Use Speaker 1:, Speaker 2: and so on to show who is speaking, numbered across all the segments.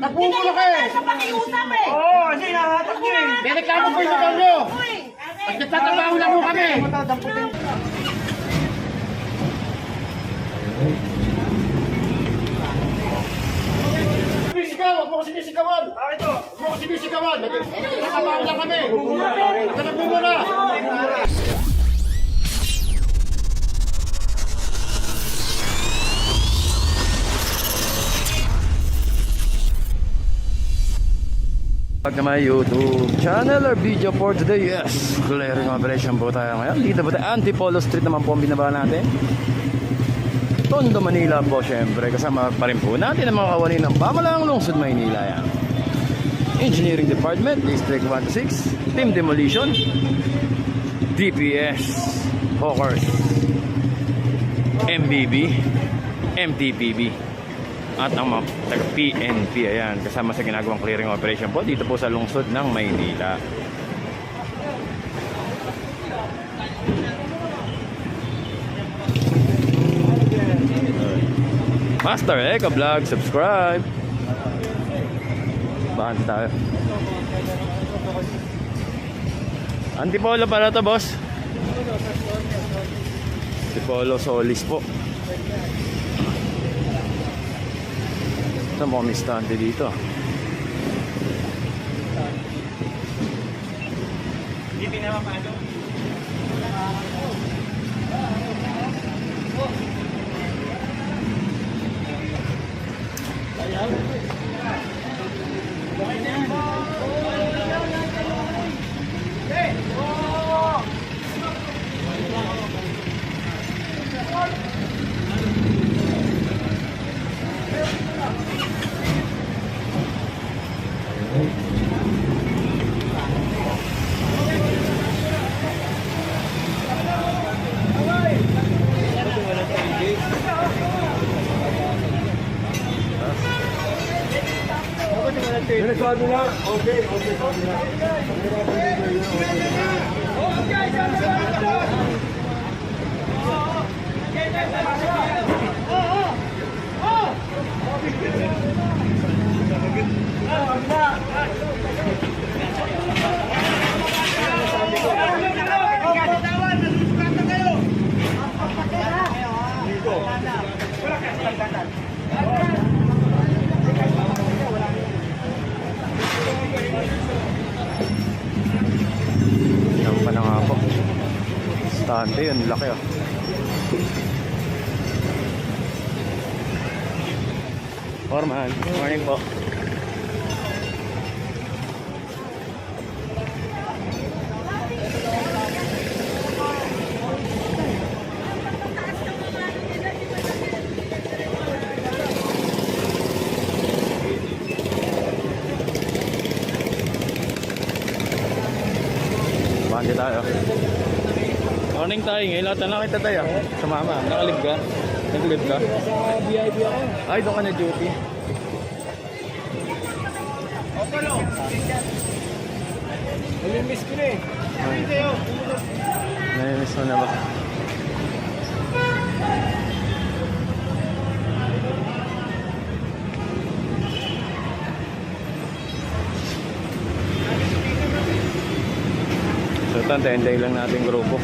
Speaker 1: Nagpupulo ka eh.
Speaker 2: Sa pakiusap eh.
Speaker 3: Oo, kasi nahatak niyo eh.
Speaker 1: May reklamo po yung nyo.
Speaker 2: Uy,
Speaker 1: Pag nagtatrabaho lang po kami. Sinisigaw, huwag mo ko sinisigawan.
Speaker 3: Bakit to?
Speaker 1: Huwag mo ko sinisigawan. Nagtatrabaho lang kami. Huwag ka
Speaker 4: Pag na may YouTube channel or video for today, yes, clearing operation po tayo ngayon. Dito po tayo, Antipolo Street naman po ang binaba natin. Tondo, Manila po syempre. Kasama pa rin po natin ang mga kawani ng Pamalang Lungsod, Maynila yan. Engineering Department, District 126, Team Demolition, DPS, Hawkers, MBB, MTPB at ang mga taga PNP ayan kasama sa ginagawang clearing operation po dito po sa lungsod ng Maynila. Master Eka Vlog subscribe. Bahan tayo Antipolo para to boss. Antipolo Solis po Ito mo kami stante dito.
Speaker 3: Hindi pinapapano. Sabi na, okay, okay, sabi na.
Speaker 4: Yan pa na nga po. Stante yun, laki ah. Foreman, morning po. Bandi tayo. Morning tayo. Ngayon lahat na kita tayo. Sumama. Nakalib ka? Naglib ka?
Speaker 3: Sa VIP ako.
Speaker 4: Ay, doon ka na duty.
Speaker 3: Namimiss ko na eh.
Speaker 4: Nai-miss mo na ba? So, tantay lang natin grupo.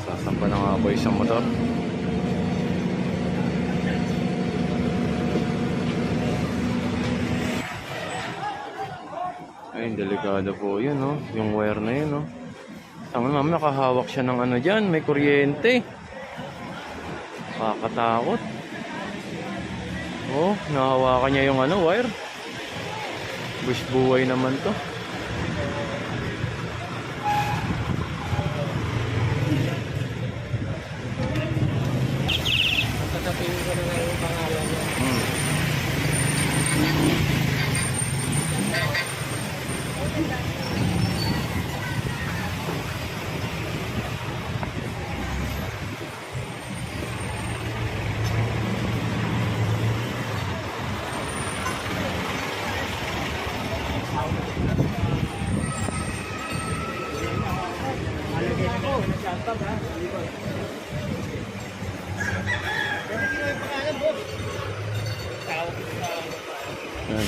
Speaker 4: Sasampa na nga po isang motor. Ay, delikado po yun, no? Yung wire na yun, no? Tama naman, nakahawak siya ng ano dyan, may kuryente. Kakatakot. Oh, nahawakan niya yung ano, wire. Bush buhay naman to. Yan.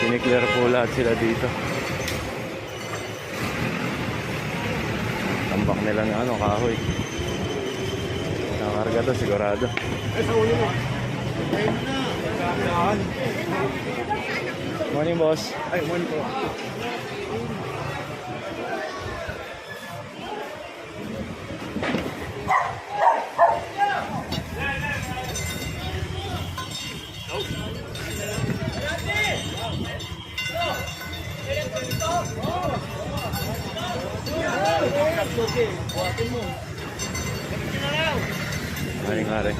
Speaker 4: Siniklear po lahat sila dito. Tambak nila ng ano, kahoy. Nakakarga to sigurado. Morning, boss.
Speaker 3: Ay, one po.
Speaker 4: Morning, Mare.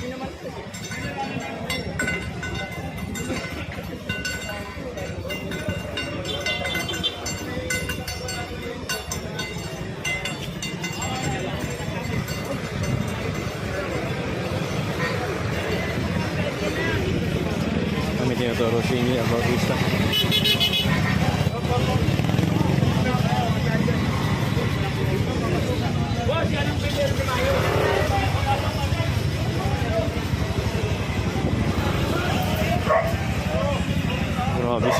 Speaker 4: Kami tinuturo si Inyo ang Bautista.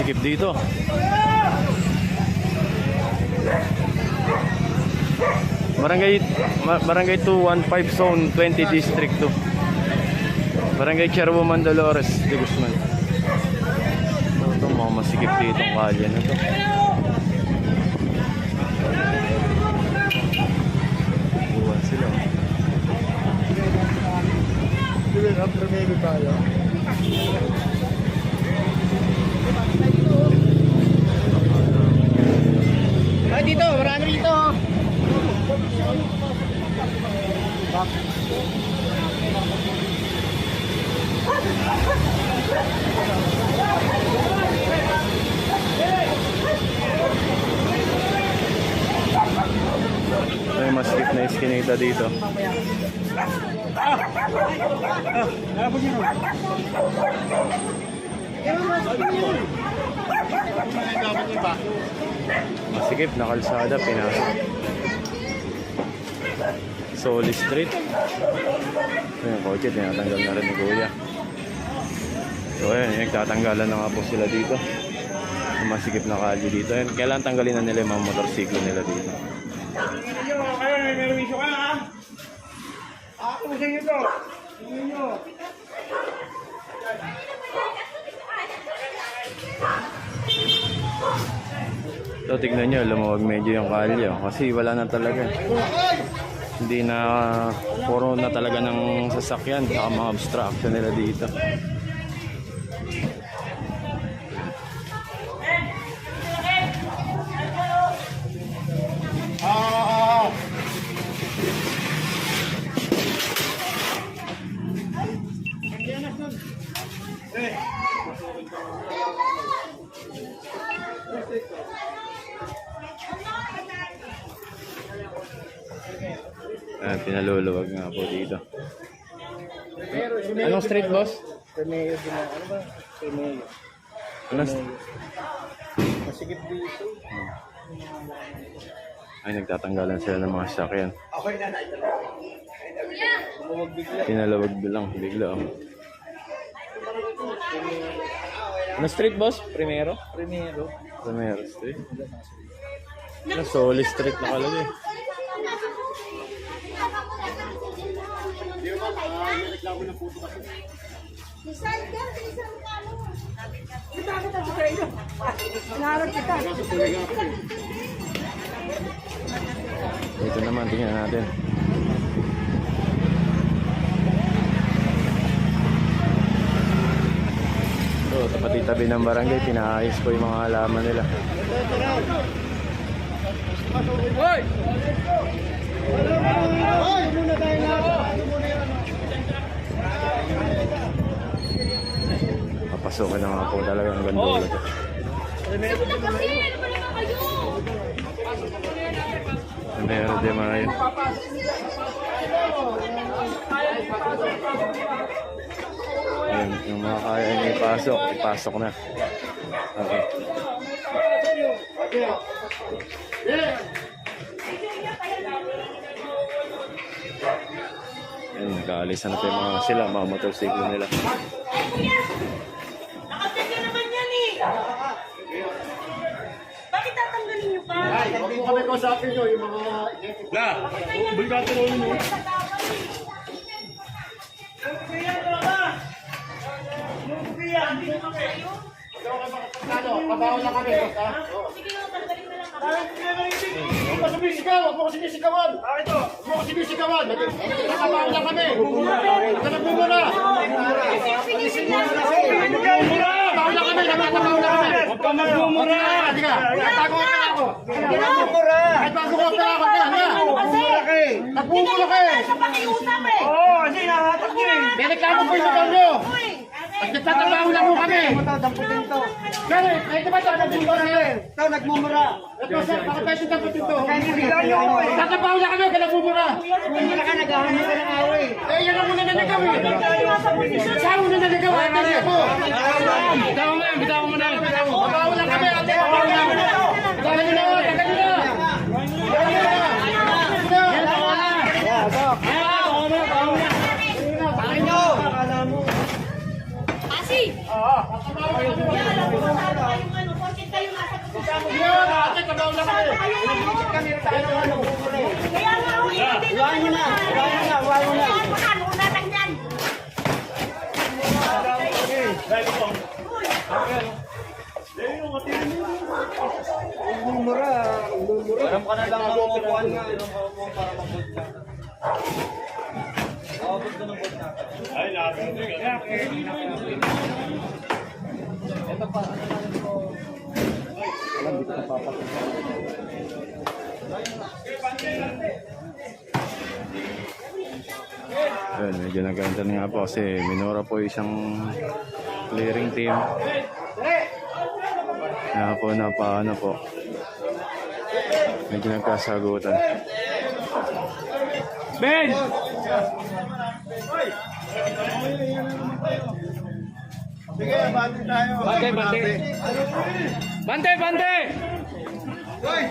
Speaker 4: Sikip dito. Barangay Barangay 215 Zone 20 District 2. Barangay Cherbo Mandalores de Guzman. Ito mga masikip dito ang kalye na to. Buwan sila.
Speaker 3: Sige, ang primero tayo.
Speaker 1: Ay, dito, marami dito.
Speaker 4: Ito yung masikip na iskinita dito. Masikip na kalsada, pinasok. Soli Street. Ito yung kotse, tinatanggal na rin ni Kuya. So ayun, nagtatanggalan na nga po sila dito. Yung masikip na kalye dito. Ayun, kailangan tanggalin na nila yung mga motorsiklo nila dito.
Speaker 3: Ako sa inyo to. Inyo.
Speaker 4: So tignan nyo, lumawag medyo yung kalye. oh. Kasi wala na talaga. Hindi na, puro na talaga ng sasakyan. Saka mga obstruction nila dito.
Speaker 3: Ah,
Speaker 4: pinaluluwag nga po dito. Anong street boss?
Speaker 3: Primero din ako. Ano ba? Primero.
Speaker 4: Anong st-
Speaker 3: Masigit dito.
Speaker 4: Ay, nagtatanggalan sila ng mga sasakyan.
Speaker 3: Okay na, na.
Speaker 4: Pinalawag lang, bigla. Oh. Ano street boss? Primero?
Speaker 3: Primero.
Speaker 4: Primero street. Ano, Soli street nakalagay.
Speaker 2: Decide ka, bilisan mo ka mo. Di ba kita sa kayo? Hinaharap kita.
Speaker 4: Ito naman, tingnan natin. So, tapat-tabi ng barangay, pinaayos ko yung mga halaman nila.
Speaker 3: Hoy! Muna tayo na
Speaker 4: papasukin naman po talagang gandula to. Meron din mga yun. Ayun, yung mga kaya niya ipasok, ipasok na. Okay. Ayun, nag-aalis na po yung mga sila, mga motorsiklo nila.
Speaker 2: Ay, kuya! Nakapit naman yan eh! Bakit tatanggalin niyo pa?
Speaker 1: Huwag mo kami kausapin nyo, yung mga...
Speaker 3: Na, bulgato rin mo.
Speaker 1: Ano, pabaho na kami. ha?
Speaker 2: Sige, tanggalin na lang kami.
Speaker 1: Huwag mo sumisigaw, huwag mo sinisigawan. Huwag mo sinisigawan. Nakabaho na kami. Huwag ka na bumura. Nakabaho na kami, nakabaho na kami. Huwag ka magbumura. Halika, tatago ka na ako. Kahit bago ko ka ako, halika. Nagbumura ka eh.
Speaker 2: Sa pakiusap eh!
Speaker 3: Oo, kasi nahatak niyo eh.
Speaker 1: May reklamo po yung lugar nyo.
Speaker 2: Uy!
Speaker 1: At nagtatrabaho lang po kami. Pero, kahit ba ito, nagbumura na eh.
Speaker 3: Ito, nagmumura.
Speaker 1: Ito sir, bakit tayo ito?
Speaker 3: Niyo ako eh.
Speaker 1: Nagtatrabaho lang kami, kaya nagbumura.
Speaker 3: Bumura ka, naghahanap ka ng away.
Speaker 1: Eh, yan ang una na nagaw eh. Siya ang una na nagaw, ate niya po. Bitaw mo yan, bitaw mo na. Trabaho lang kami, ate. Trabaho lang. Bitaw mo na, tagal mo na. Bitaw mo na.
Speaker 2: Asi! Yan, alam mo sa ano kayong ano, porkit kayo nasa posisyon mo.
Speaker 1: Yun, ate, trabaho lang kami.
Speaker 2: Kaya nga, uy, hindi naman yun. Kaya nga, wala mo na. Kaya mo na lang yan.
Speaker 3: Mumura, mumura. Alam ka na lang ang umupuan nga. Ilang umupuan para mag-vote ka. Abot ko ng vote na. Ay,
Speaker 4: Ayun, medyo naganda na nga po kasi minura po isang clearing team. Kaya po na paano po. Medyo nagkasagutan. Ben!
Speaker 3: Sige, bati tayo.
Speaker 4: Bante, bante! Bante, bante!
Speaker 3: Hoy!